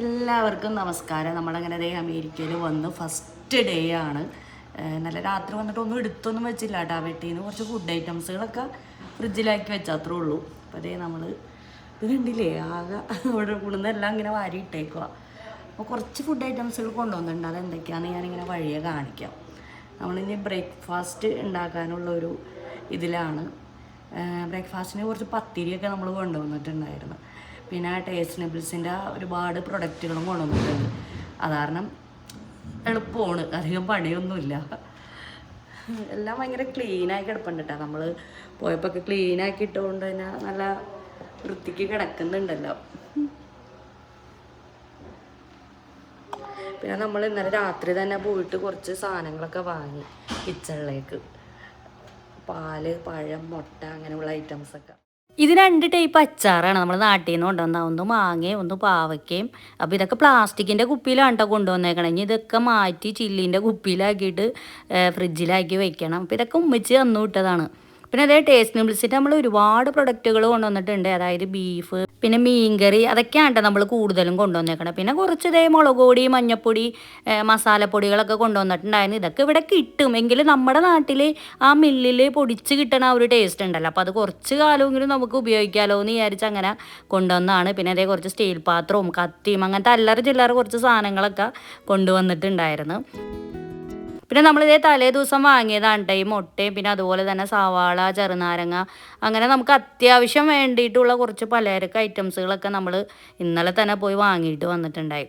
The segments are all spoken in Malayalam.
എല്ലാവർക്കും നമസ്കാരം. നമ്മളങ്ങനെ ദേ അമേരിക്കയിൽ വന്ന്. ഫസ്റ്റ് ഡേ ആണ്. നല്ല രാത്രി വന്നിട്ട് ഒന്നും എടുത്തൊന്നും വെച്ചില്ല കേട്ടോ വീട്ടിൽ നിന്ന് കുറച്ച് ഫുഡ് ഐറ്റംസുകളൊക്കെ ഫ്രിഡ്ജിലാക്കി വെച്ചാൽ അത്രേ ഉള്ളൂ. അപ്പോൾ അതേ നമ്മൾ ഇത് കണ്ടില്ലേ? ആകെ ഇവിടെ കൂടുന്നെല്ലാം ഇങ്ങനെ വാരി ഇട്ടേക്കുക അപ്പോൾ കുറച്ച് ഫുഡ് ഐറ്റംസുകൾ കൊണ്ടുവന്നിട്ടുണ്ട്. അതെന്തൊക്കെയാണെന്ന് ഞാനിങ്ങനെ വഴിയെ കാണിക്കാം. നമ്മളിനി ബ്രേക്ക്ഫാസ്റ്റ് ഉണ്ടാക്കാനുള്ള ഒരു ഇതിലാണ്. ബ്രേക്ക്ഫാസ്റ്റിന് കുറച്ച് പത്തിരിയൊക്കെ നമ്മൾ കൊണ്ടുവന്നിട്ടുണ്ടായിരുന്നു. പിന്നെ ടേസ്റ്റ് നെബിൾസിന്റെ ഒരുപാട് പ്രൊഡക്റ്റുകളും കൊണ്ടുവന്നിട്ടുണ്ട്. അത് കാരണം എളുപ്പമാണ്. അധികം പണിയൊന്നുമില്ല. എല്ലാം ഭയങ്കര ക്ലീനായി കിടപ്പുണ്ട് കേട്ടോ നമ്മൾ പോയപ്പോൾ ഒക്കെ ക്ലീനാക്കി ഇട്ടുകൊണ്ട് തന്നെ നല്ല വൃത്തിക്ക് കിടക്കുന്നുണ്ടല്ലോ. പിന്നെ നമ്മൾ ഇന്നലെ രാത്രി തന്നെ പോയിട്ട് കുറച്ച് സാധനങ്ങളൊക്കെ വാങ്ങി കിച്ചണിലേക്ക് പാൽ പഴം മുട്ട അങ്ങനെയുള്ള ഐറ്റംസൊക്കെ ഇത് രണ്ട് ടൈപ്പ് അച്ചാറാണ്. നമ്മൾ നാട്ടിൽ നിന്ന് കൊണ്ടുവന്ന. ഒന്ന് മാങ്ങയും ഒന്ന് പാവയ്ക്കയും. അപ്പോൾ ഇതൊക്കെ പ്ലാസ്റ്റിക്കിന്റെ കുപ്പിയിലാണ് കേട്ടോ കൊണ്ടുവന്നേക്കണം. ഇനി ഇതൊക്കെ മാറ്റി ചില്ലിന്റെ കുപ്പിയിലാക്കിയിട്ട് ഫ്രിഡ്ജിലാക്കി വെക്കണം. അപ്പോൾ ഇതൊക്കെ ഉമ്മിച്ച് തന്നു വിട്ടതാണ്. പിന്നെ അതേ ടേസ്റ്റ് നൂഡിൽസിന്റെ നമ്മൾ ഒരുപാട് പ്രൊഡക്റ്റുകൾ കൊണ്ടുവന്നിട്ടുണ്ട്. അതായത് ബീഫ് പിന്നെ മീൻകറി അതൊക്കെയാണ് നമ്മൾ കൂടുതലും കൊണ്ടുവന്നേക്കണം പിന്നെ കുറച്ച് ഇതേ മുളക് പൊടി മഞ്ഞപ്പൊടി മസാലപ്പൊടികളൊക്കെ കൊണ്ടുവന്നിട്ടുണ്ടായിരുന്നു. ഇതൊക്കെ ഇവിടെ കിട്ടും. എങ്കിലും നമ്മുടെ നാട്ടിൽ ആ മില്ലിൽ പൊടിച്ച് കിട്ടണ ആ ഒരു ടേസ്റ്റ് ഉണ്ടല്ലോ. അപ്പോൾ അത് കുറച്ച് കാലമെങ്കിലും നമുക്ക് ഉപയോഗിക്കാമല്ലോ എന്ന് വിചാരിച്ച് അങ്ങനെ കൊണ്ടുവന്നതാണ്. പിന്നെ അതേ കുറച്ച് സ്റ്റീൽ പാത്രവും കത്തിയും അങ്ങനത്തെ അല്ലറ ചില്ലറ കുറച്ച് സാധനങ്ങളൊക്കെ കൊണ്ടുവന്നിട്ടുണ്ടായിരുന്നു. പിന്നെ നമ്മളിതേ തലേ ദിവസം വാങ്ങിയതാണ് കേട്ടോ ഈ മുട്ടയും പിന്നെ അതുപോലെ തന്നെ സവാള ചെറുനാരങ്ങ അങ്ങനെ നമുക്ക് അത്യാവശ്യം വേണ്ടിയിട്ടുള്ള കുറച്ച് പലചരക്ക് ഐറ്റംസുകളൊക്കെ നമ്മൾ ഇന്നലെ തന്നെ പോയി വാങ്ങിയിട്ട് വന്നിട്ടുണ്ടായി.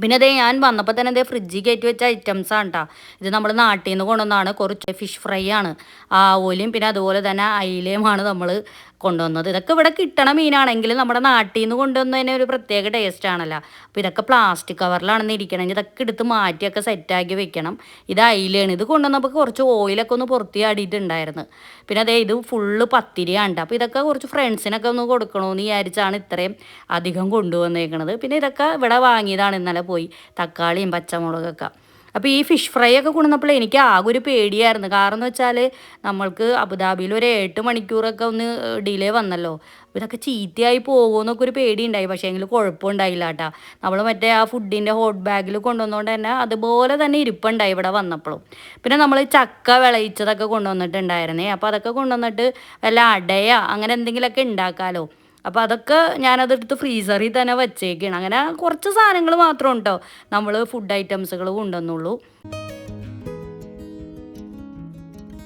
പിന്നെ അതേ ഞാൻ വന്നപ്പോൾ തന്നെ അതേ ഫ്രിഡ്ജിൽ കയറ്റി വെച്ച ഐറ്റംസ് ആണ് കേട്ടോ ഇത് നമ്മൾ നാട്ടിൽ നിന്ന് കൊണ്ടുവന്നതാണ് കുറച്ച് ഫിഷ് ഫ്രൈ ആണ്. ആവോലിയും പിന്നെ അതുപോലെ തന്നെ അയിലയുമാണ് നമ്മൾ കൊണ്ടുവന്നത്. ഇതൊക്കെ ഇവിടെ കിട്ടണ മീനാണെങ്കിലും നമ്മുടെ നാട്ടിൽ നിന്ന് കൊണ്ടുവന്നതിന് ഒരു പ്രത്യേക ടേസ്റ്റ് ആണല്ലോ. അപ്പോൾ ഇതൊക്കെ പ്ലാസ്റ്റിക് കവറിലാണെന്ന് ഇരിക്കണമെങ്കിൽ ഇതൊക്കെ എടുത്ത് മാറ്റിയൊക്കെ സെറ്റാക്കി വെക്കണം. ഇത് അയിലാണ്. ഇത് കൊണ്ടുവന്നപ്പോൾ കുറച്ച് ഓയിലൊക്കെ ഒന്ന് പുറത്തി ആടിയിട്ടുണ്ടായിരുന്നു. പിന്നെ അതേ ഇത് ഫുള്ള് പത്തിരിയാണ്ട്. അപ്പോൾ ഇതൊക്കെ കുറച്ച് ഫ്രണ്ട്സിനൊക്കെ ഒന്ന് കൊടുക്കണമെന്ന് വിചാരിച്ചാണ് ഇത്രയും അധികം കൊണ്ടുവന്നേക്കണത്. പിന്നെ ഇതൊക്കെ ഇവിടെ വാങ്ങിയതാണ് ഇന്നലെ പോയി. തക്കാളിയും പച്ചമുളകൊക്കെ. അപ്പോൾ ഈ ഫിഷ് ഫ്രൈ ഒക്കെ കൊണ്ടുവന്നപ്പോൾ എനിക്ക് ആകെ ഒരു പേടിയായിരുന്നു. കാരണം എന്ന് വെച്ചാൽ നമ്മൾക്ക് അബുദാബിയിൽ ഒരു എട്ട് മണിക്കൂറൊക്കെ ഒന്ന് ഡിലേ വന്നല്ലോ. അപ്പോൾ ഇതൊക്കെ ചീത്തയായി പോകുമെന്നൊക്കെ ഒരു പേടി ഉണ്ടായി പക്ഷേ എങ്കിൽ കുഴപ്പമുണ്ടായില്ല കേട്ടോ. നമ്മൾ മറ്റേ ആ ഫുഡിന്റെ ഹോട്ട് ബാഗിൽ കൊണ്ടുവന്നുകൊണ്ട് തന്നെ അതുപോലെ തന്നെ ഇരിപ്പുണ്ടായി ഇവിടെ വന്നപ്പോഴും പിന്നെ നമ്മൾ ചക്ക വിളയിച്ചതൊക്കെ കൊണ്ടുവന്നിട്ടുണ്ടായിരുന്നേ. അപ്പോൾ അതൊക്കെ കൊണ്ടുവന്നിട്ട് വല്ല അടയ അങ്ങനെ എന്തെങ്കിലുമൊക്കെ ഉണ്ടാക്കാമല്ലോ അപ്പോൾ അതൊക്കെ ഞാനതെടുത്ത് ഫ്രീസറിൽ തന്നെ വെച്ചേക്കാണ്. അങ്ങനെ കുറച്ച് സാധനങ്ങൾ മാത്രം ഉണ്ടോ? നമ്മൾ ഫുഡ് ഐറ്റംസുകൾ കൊണ്ടുവന്നുള്ളൂ.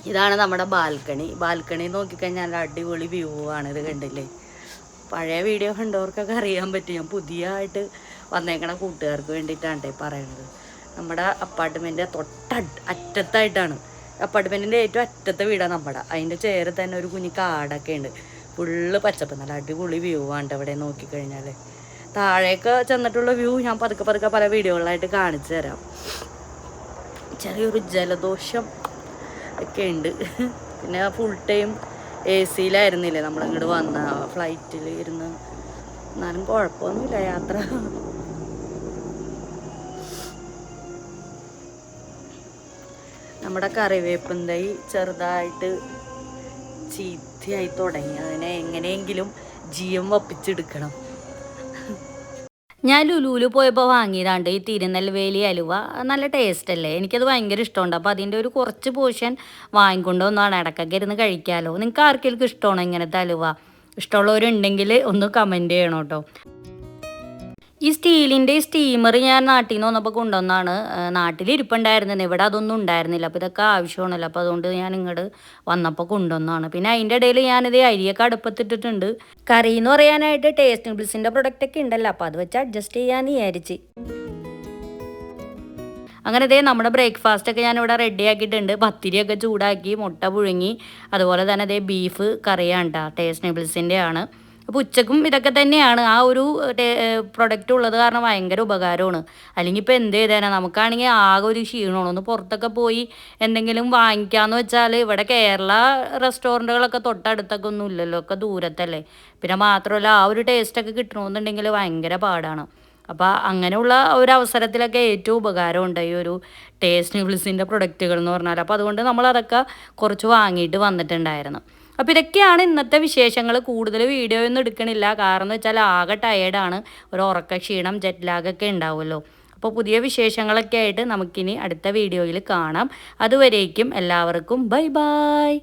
ഇതാണ് നമ്മുടെ ബാൽക്കണി. ബാൽക്കണി നോക്കിക്കഴിഞ്ഞാൽ അടിപൊളി വ്യൂ ആണ്. ഇത് കണ്ടില്ലേ? പഴയ വീഡിയോ കണ്ടവർക്കൊക്കെ അറിയാൻ പറ്റും. ഞാൻ പുതിയ ആയിട്ട് വന്നേക്കണ കൂട്ടുകാർക്ക് വേണ്ടിയിട്ടാണ് പറയുന്നത് നമ്മുടെ അപ്പാർട്ട്മെന്റ് തൊട്ട അറ്റത്തായിട്ടാണ്. അപ്പാർട്ട്മെന്റിന്റെ ഏറ്റവും അറ്റത്തെ വീടാണ് നമ്മുടെ. അതിന്റെ ചേരെ തന്നെ ഒരു കുഞ്ഞി കാടൊക്കെ ഉണ്ട്. ഫുള്ള് പച്ചപ്പ് നല്ല അടിപൊളി വ്യൂ ആണ് അവിടെ നോക്കിക്കഴിഞ്ഞാൽ താഴേക്ക് ചെന്നിട്ടുള്ള വ്യൂ ഞാൻ പതുക്കെ പതുക്കെ പല വീഡിയോകളായിട്ട് കാണിച്ചു തരാം. ചെറിയൊരു ജലദോഷം ഒക്കെ ഉണ്ട്. പിന്നെ ഫുൾ ടൈം എ സിയിലായിരുന്നില്ലേ നമ്മളിങ്ങോട്ട് വന്ന ഫ്ലൈറ്റിൽ ഇരുന്ന്. എന്നാലും കുഴപ്പമൊന്നുമില്ല യാത്ര. നമ്മുടെ കറിവേപ്പിന്റെ ചെറുതായിട്ട് ചീത്തയായി തുടങ്ങി. അതിനെ എങ്ങനെയെങ്കിലും ജീവൻ വപ്പിച്ചെടുക്കണം. ഞാൻ ലുലുവിൽ പോയപ്പോൾ വാങ്ങിയതാണ്ട് ഈ തിരുനെൽവേലി അലുവ. നല്ല ടേസ്റ്റ് അല്ലേ? എനിക്കത് ഭയങ്കര ഇഷ്ടമുണ്ട്. അപ്പോൾ അതിന്റെ ഒരു കുറച്ച് പോർഷൻ വാങ്ങിക്കൊണ്ട് ഒന്നാണ് ഇടയ്ക്കൊക്കെ ഇരുന്ന് കഴിക്കാമല്ലോ നിങ്ങൾക്ക് ആർക്കെങ്കിലും ഇഷ്ടമാണോ ഇങ്ങനത്തെ അലുവ? ഇഷ്ടമുള്ളവരുണ്ടെങ്കിൽ ഒന്ന് കമന്റ് ചെയ്യണം കേട്ടോ. ഈ സ്റ്റീലിന്റെ സ്റ്റീമർ ഞാൻ നാട്ടിൽ നിന്ന് വന്നപ്പോൾ കൊണ്ടുവന്നാണ് നാട്ടിൽ ഇരിപ്പുണ്ടായിരുന്നത് ഇവിടെ അതൊന്നും ഉണ്ടായിരുന്നില്ല. അപ്പോൾ ഇതൊക്കെ ആവശ്യമാണല്ലോ. അപ്പോൾ അതുകൊണ്ട് ഞാൻ ഇങ്ങോട്ട് വന്നപ്പോൾ കൊണ്ടുവന്നതാണ്. പിന്നെ അതിന്റെ ഇടയിൽ ഞാനിത് അരിയൊക്കെ അടുപ്പത്തിട്ടിട്ടുണ്ട്. കറി എന്ന് പറയാനായിട്ട് ടേസ്റ്റ് നൂഡിൽസിന്റെ പ്രൊഡക്റ്റ് ഒക്കെ ഉണ്ടല്ലോ. അപ്പോൾ അത് വെച്ച് അഡ്ജസ്റ്റ് ചെയ്യാമെന്ന് വിചാരിച്ച്. അങ്ങനെ ഇതേ നമ്മുടെ ബ്രേക്ക്ഫാസ്റ്റ് ഒക്കെ ഞാനിവിടെ റെഡി ആക്കിയിട്ടുണ്ട്. പത്തിരിയൊക്കെ ചൂടാക്കി മുട്ട പുഴുങ്ങി അതുപോലെ തന്നെ അതേ ബീഫ് കറിയാണ് കേട്ടോ ടേസ്റ്റ് നൂഡിൽസിന്റെ ആണ് അപ്പോൾ ഉച്ചക്കും ഇതൊക്കെ തന്നെയാണ് ആ ഒരു പ്രൊഡക്റ്റ് ഉള്ളത് കാരണം ഭയങ്കര ഉപകാരമാണ്. അല്ലെങ്കിൽ ഇപ്പോൾ എന്ത് ചെയ്തേനാ നമുക്കാണെങ്കിൽ ആകെ ഒരു ക്ഷീണമാണ്. ഒന്ന് പുറത്തൊക്കെ പോയി എന്തെങ്കിലും വാങ്ങിക്കാമെന്ന് വെച്ചാൽ ഇവിടെ കേരള റെസ്റ്റോറന്റുകളൊക്കെ തൊട്ടടുത്തൊക്കെ ഒന്നും ഇല്ലല്ലോ ഒക്കെ ദൂരത്തല്ലേ. പിന്നെ മാത്രമല്ല ആ ഒരു ടേസ്റ്റൊക്കെ കിട്ടണമെന്നുണ്ടെങ്കിൽ ഭയങ്കര പാടാണ്. അപ്പോൾ അങ്ങനെയുള്ള ഒരു അവസരത്തിലൊക്കെ ഏറ്റവും ഉപകാരമുണ്ട് ഈ ഒരു ടേസ്റ്റ് നൂഡിൽസിന്റെ പ്രൊഡക്റ്റുകൾ എന്ന് പറഞ്ഞാൽ അപ്പോൾ അതുകൊണ്ട് നമ്മൾ അതൊക്കെ കുറച്ച് വാങ്ങിയിട്ട് വന്നിട്ടുണ്ടായിരുന്നു. അപ്പോൾ ഇതൊക്കെയാണ് ഇന്നത്തെ വിശേഷങ്ങൾ. കൂടുതൽ വീഡിയോ ഒന്നും എടുക്കണില്ല. കാരണം വെച്ചാൽ ആകെ ടയേർഡാണ് ഒരു ഉറക്ക ക്ഷീണം ജെറ്റ് ലാഗൊക്കെ ഉണ്ടാവുമല്ലോ. അപ്പോൾ പുതിയ വിശേഷങ്ങളൊക്കെ ആയിട്ട് നമുക്കിനി അടുത്ത വീഡിയോയിൽ കാണാം. അതുവരേക്കും എല്ലാവർക്കും ബൈ ബൈ.